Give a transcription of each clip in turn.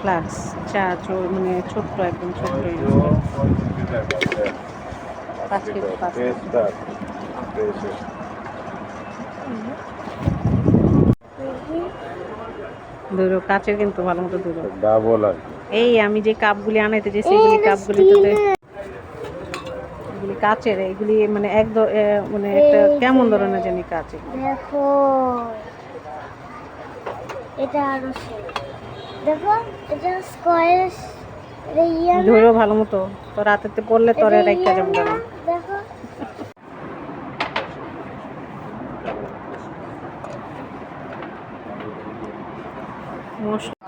Flux চা চো- মানে ছোট্ট একদম ছোট্ট পাঁচ কেজি পাঁচ কেজি। কাচের কিন্তু ভালো মতো ধরো ডাবল এই আমি যে কাপগুলি আনাইতে যে সেগুলি কাপগুলি তো এগুলি কাচের এগুলি মানে এক ধ- এ, মানে একটা কেমন ধরনের জানি কাচ দেখো এটা আরও। দেখো এটা স্কোয়ার ধরো ভালো মতো তো রাতেতে পড়লে তোরে এটা একটা যাব না? দেখো মশলা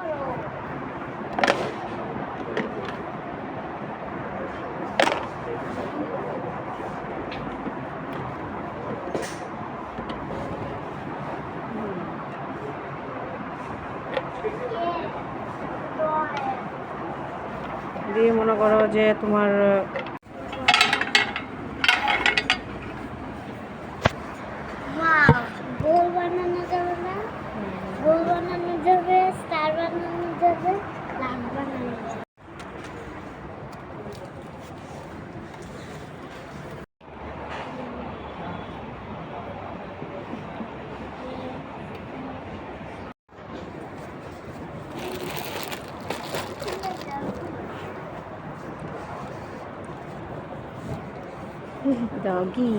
দিয়ে মনে করো যে তোমার গোল বানানো যাবে না। গোল বানানো যাবে স্টার বানানো যাবে লাভ বানানো যাবে। ডগি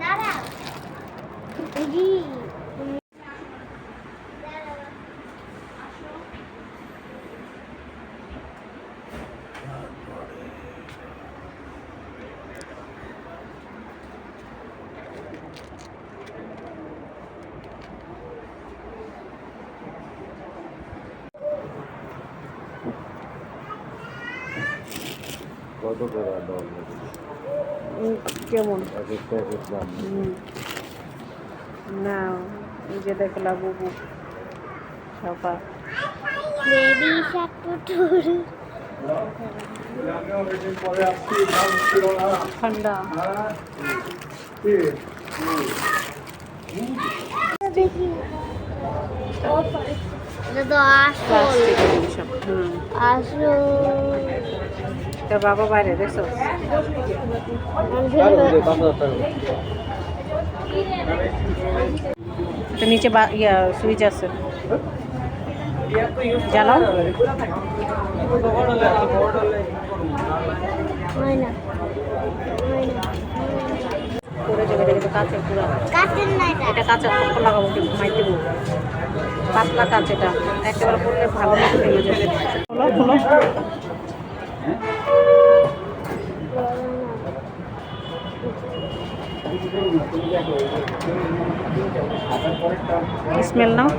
দাঁড়া কত করে উম, কেমন? এক একটা এক দাম। না এই যে দেখলা বুবু সপা বেবি শাক টুটুর ঠান্ডা। দেখি তো আসল। আসল তোর বাবা বাইরে দেখছ? এটা নিচে ইয়া সুইচ আছে। জ্বালাও। হয় না হয় না পরে যাবে এটা কিন্তু কাঁচের পুরা কাটেন না এটা এটা কাঁচা খোপ লাগাবো কিন্তু মাইতে দেবো। পাতলা কাঁচ এটা। একেবারে পড়লে ভালো মতো ভেঙে যাবে। খোলো খোলো স্মেল নাও।